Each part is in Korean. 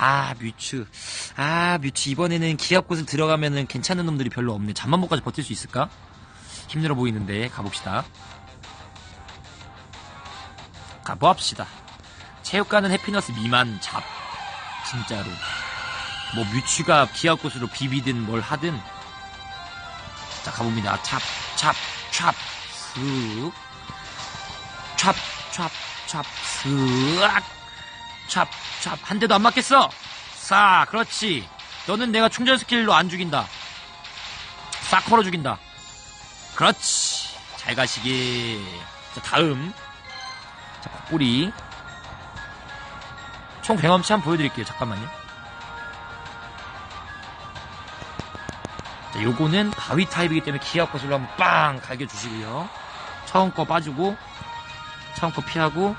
아, 뮤츠. 아, 뮤츠. 이번에는 기합곳을 들어가면은 괜찮은 놈들이 별로 없네. 잠만보까지 버틸 수 있을까? 힘들어 보이는데, 가봅시다. 가봅시다. 체육관은 해피너스 미만 잡. 진짜로. 뭐, 뮤츠가 기합곳으로 비비든 뭘 하든. 자, 가봅니다. 찹, 찹, 찹, 슥. 찹, 찹, 찹, 슥. 찹, 찹. 한 대도 안 맞겠어. 싸, 그렇지. 너는 내가 충전 스킬로 안 죽인다. 싹 걸어 죽인다. 그렇지. 잘 가시게. 자, 다음. 자, 콧뿌리. 총 경험치 한번 보여드릴게요. 잠깐만요. 자, 요거는 바위 타입이기 때문에 기압 거슬로 한번 빵 갈겨주시고요. 처음 거 빠지고, 처음 거 피하고,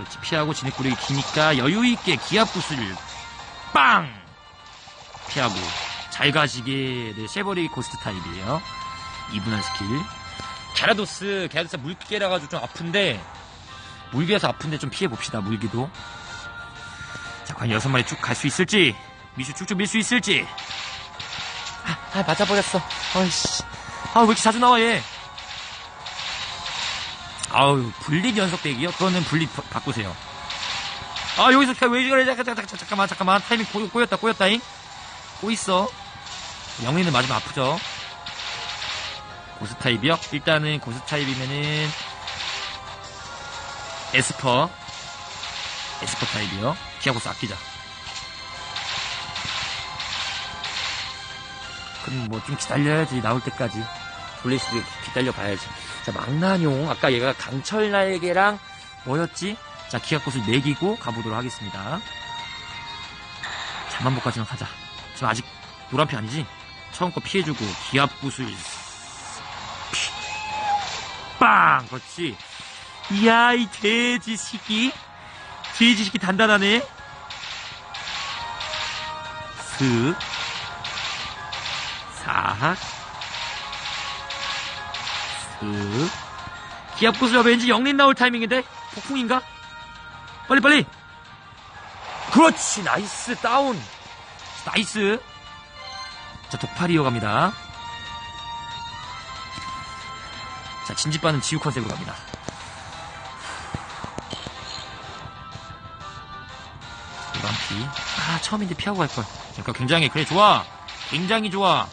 그렇지, 피하고 진입구력이 기니까 여유있게 기압 구슬을 빵! 피하고, 잘 가시게, 네, 쉐버리 고스트 타입이에요. 이분한 스킬. 갸라도스, 갸라도스 물개라 가지고 좀 아픈데, 물개에서 아픈데 좀 피해봅시다, 물기도. 자, 과연 여섯 마리 쭉 갈 수 있을지, 미슈 쭉쭉 밀 수 있을지. 아, 아, 맞아버렸어. 어이씨. 아, 왜 이렇게 자주 나와, 얘. 아우, 분립 연속 대기요? 그거는 분립 바, 바꾸세요. 아, 여기서 왜 그래? 잠깐, 잠깐, 잠깐, 잠깐만, 잠깐만. 타이밍 꼬, 꼬였다, 꼬였다잉. 꼬있어. 영리는 맞으면 아프죠? 고스 타입이요? 일단은 고스 타입이면은, 에스퍼. 에스퍼 타입이요. 기아고스 아끼자. 그럼 뭐 좀 기다려야지 나올 때까지 블레이스도 기다려 봐야지 자 망나뇽. 아까 얘가 강철 날개랑 뭐였지? 자 기압꽃을 매기고 가보도록 하겠습니다. 잠만보까지만 가자. 지금 아직 노란피 아니지? 처음 거 피해주고 기압구슬 빵! 그렇지. 이야 이 돼지 시기 돼지 시기 단단하네. 슥. 싹. 슥. 기압 구슬 왠지 영린 나올 타이밍인데? 폭풍인가? 빨리, 빨리! 그렇지! 나이스! 다운! 나이스! 자, 독파리 이어갑니다. 자, 진지빠는 지우 컨셉으로 갑니다. 노란피. 아, 처음인데 피하고 갈걸. 그러니까 굉장히, 그래, 좋아! 굉장히 좋아!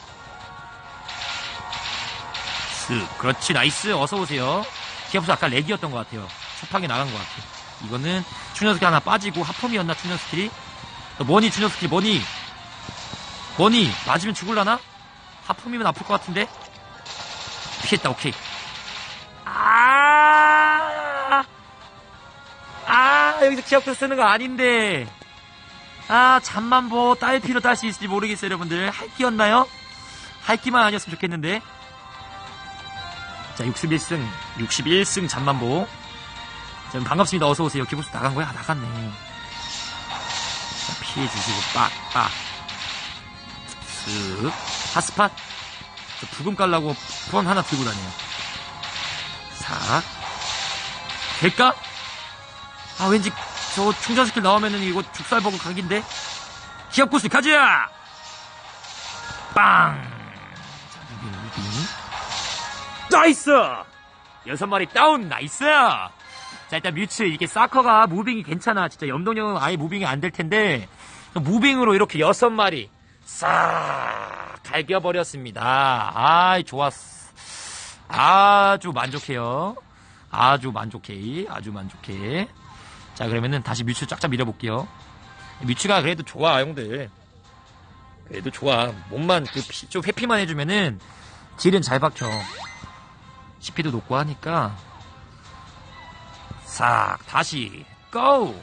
쓱. 그렇지, 나이스. 어서오세요. 기합수 아까 렉이었던 것 같아요. 초파게 나간 것 같아요. 이거는 충전 스킬 하나 빠지고 하펌이었나, 충전 스킬이? 너 뭐니, 충전 스킬, 뭐니? 뭐니? 맞으면 죽을라나? 하펌이면 아플 것 같은데? 피했다, 오케이. 아, 아, 여기서 기합수 쓰는 거 아닌데. 아, 잠만 보 딸 피로 딸 수 있을지 모르겠어요, 여러분들. 할기였나요? 할기만 아니었으면 좋겠는데. 자, 61승, 61승 잠만보. 자, 반갑습니다. 어서오세요. 기부스 나간 거야? 아, 나갔네. 자, 피해주시고, 빡, 빡. 쓱. 핫스팟. 저 부금 깔라고 폰 하나 들고 다녀요. 싹. 될까? 아, 왠지 저 충전 스킬 나오면은 이거 죽살버그 각인데? 기합구스 가자! 빵! 자, 무빙, 무빙. 나이스! 여섯 마리 다운, 나이스! 자, 일단 뮤츠, 이게 사커가 무빙이 괜찮아. 진짜 염동형은 아예 무빙이 안 될 텐데, 무빙으로 이렇게 여섯 마리, 싹, 갈겨버렸습니다. 아이, 좋았어. 아주 만족해요. 아주 만족해. 아주 만족해. 자, 그러면은 다시 뮤츠 쫙쫙 밀어볼게요. 뮤츠가 그래도 좋아, 형들. 그래도 좋아. 몸만, 그, 피, 좀 회피만 해주면은, 딜은 잘 박혀. CP도 높고 하니까 싹 다시 고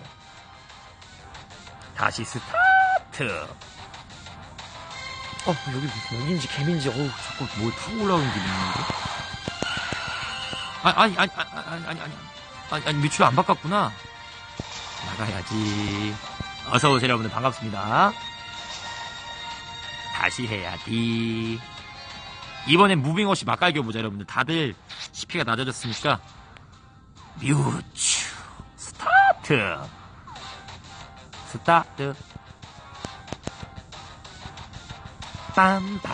다시 스타트! 어 여기 목인지 개민지 어우 자꾸 뭘 타고 올라오는 기분인데? 아니 아니 아니 아니 아니 아니 아니 아니 미추를 안 바꿨구나. 나가야지. 어서오세요 여러분들. 반갑습니다. 다시 해야지 이번엔 무빙 없이 막 갈겨보자 여러분들 다들 CP가 낮아졌으니까 뮤츠 스타트 스타트. 빰빰빰빰빰빰빰.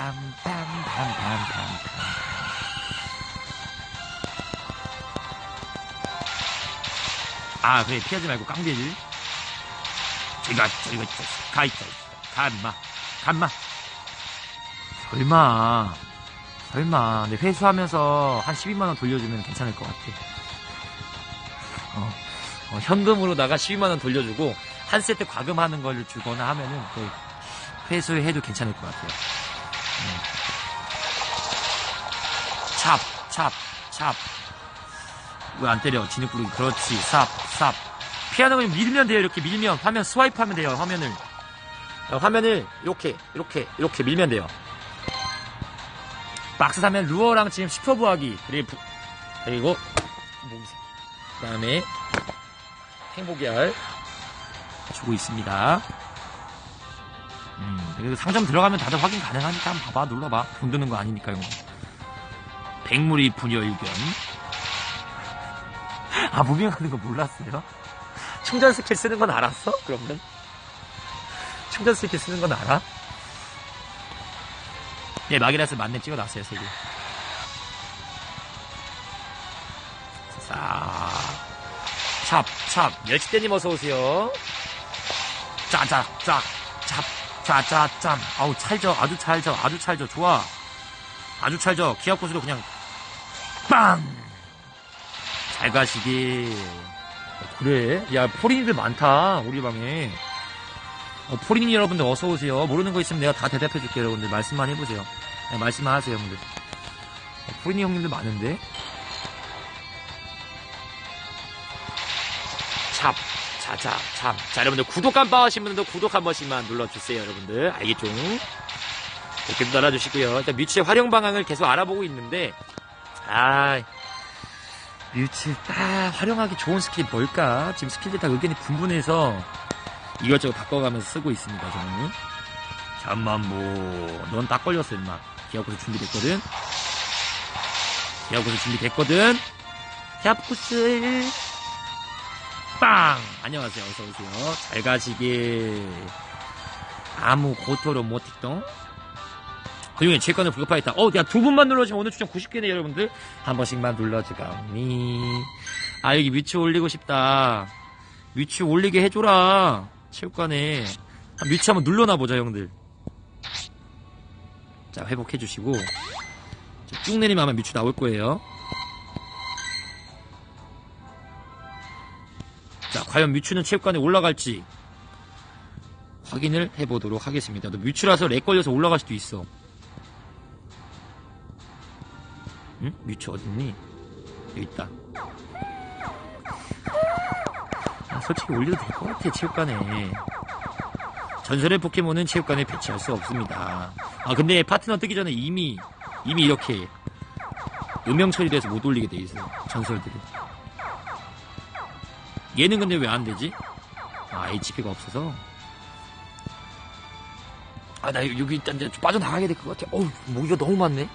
아, 그래, 피하지 말고 깡대질. 저기가, 저기가, 가 있다. 가, 임마. 가, 임마. 설마. 설마. 근데 회수하면서 한 12만원 돌려주면 괜찮을 것 같아. 어, 어, 현금으로다가 12만원 돌려주고, 한 세트 과금하는 걸 주거나 하면은, 또 회수해도 괜찮을 것 같아요. 음. 찹, 찹, 찹. 왜 안 때려? 진흙 부르기. 그렇지. 삽, 삽. 피하는 거 밀면 돼요. 이렇게 밀면. 화면 스와이프 하면 돼요. 화면을. 어, 화면을 이렇게, 이렇게, 이렇게 밀면 돼요. 박스 사면 루어랑 지금 슈퍼부 하기. 그리고, 그리고, 그 다음에, 행복의 알. 주고 있습니다. 음, 그리고 상점 들어가면 다들 확인 가능하니까 한번 봐봐. 눌러봐. 돈 드는 거 아니니까, 이거. 백물이 분여 의견. 아, 무빙하는 거 몰랐어요? 충전 스킬 쓰는 건 알았어? 그러면? 충전 스킬 쓰는 건 알아? 예, 마기라스 만렙 찍어놨어요, 세 개. 자, 찹, 찹. 멸치대님 어서오세요. 짜자, 짜, 찹, 짜, 짜, 짬. 아우, 찰져, 아주 찰져, 아주 찰져. 좋아. 아주 찰져. 기합고수로 그냥, 빵! 잘 가시게. 어, 그래? 야, 포린이들 많다, 우리 방에. 어, 포린이 여러분들 어서오세요. 모르는 거 있으면 내가 다 대답해줄게요, 여러분들. 말씀만 해보세요. 그냥 말씀만 하세요, 형들. 어, 포린이 형님들 많은데? 찹, 자자, 참. 자, 여러분들 구독 깜빡하신 분들도 구독 한 번씩만 눌러주세요, 여러분들. 알겠죠? 댓글도 달아주시고요. 일단 뮤츠의 활용 방향을 계속 알아보고 있는데, 아, 뮤츠 딱 활용하기 좋은 스킬이 뭘까? 지금 스킬들 다 의견이 분분해서 이것저것 바꿔가면서 쓰고 있습니다, 저는. 잠만 뭐, 넌 딱 걸렸어, 임마. 기합구스 준비됐거든? 기합구스 준비됐거든? 기합구스 빵! 안녕하세요, 어서오세요. 잘 가시게. 아무 고토로 못했동? 그중에 제건을 불급하겠다. 어, 야, 두 분만 눌러주시면 오늘 추천 90개네, 여러분들. 한 번씩만 눌러주가니. 아, 여기 뮤츠 올리고 싶다. 뮤츠 올리게 해줘라. 체육관에. 한 뮤츠 한번 눌러놔보자, 형들. 자, 회복해 주시고. 자, 쭉 내리면 아마 뮤츠 나올 거예요. 자, 과연 뮤츠는 체육관에 올라갈지. 확인을 해보도록 하겠습니다. 너 뮤츠라서 렉 걸려서 올라갈 수도 있어. 응? 뮤츠 어딨니? 여기 있다. 아, 솔직히 올려도 될 것 같아, 체육관에. 전설의 포켓몬은 체육관에 배치할 수 없습니다. 아, 근데 파트너 뜨기 전에 이미, 이미 이렇게 음영 처리돼서 못 올리게 돼 있어. 전설들이. 얘는 근데 왜 안 되지? 아, HP가 없어서. 아, 나 여기 일단 빠져나가게 될 것 같아. 어우, 모기가 너무 많네.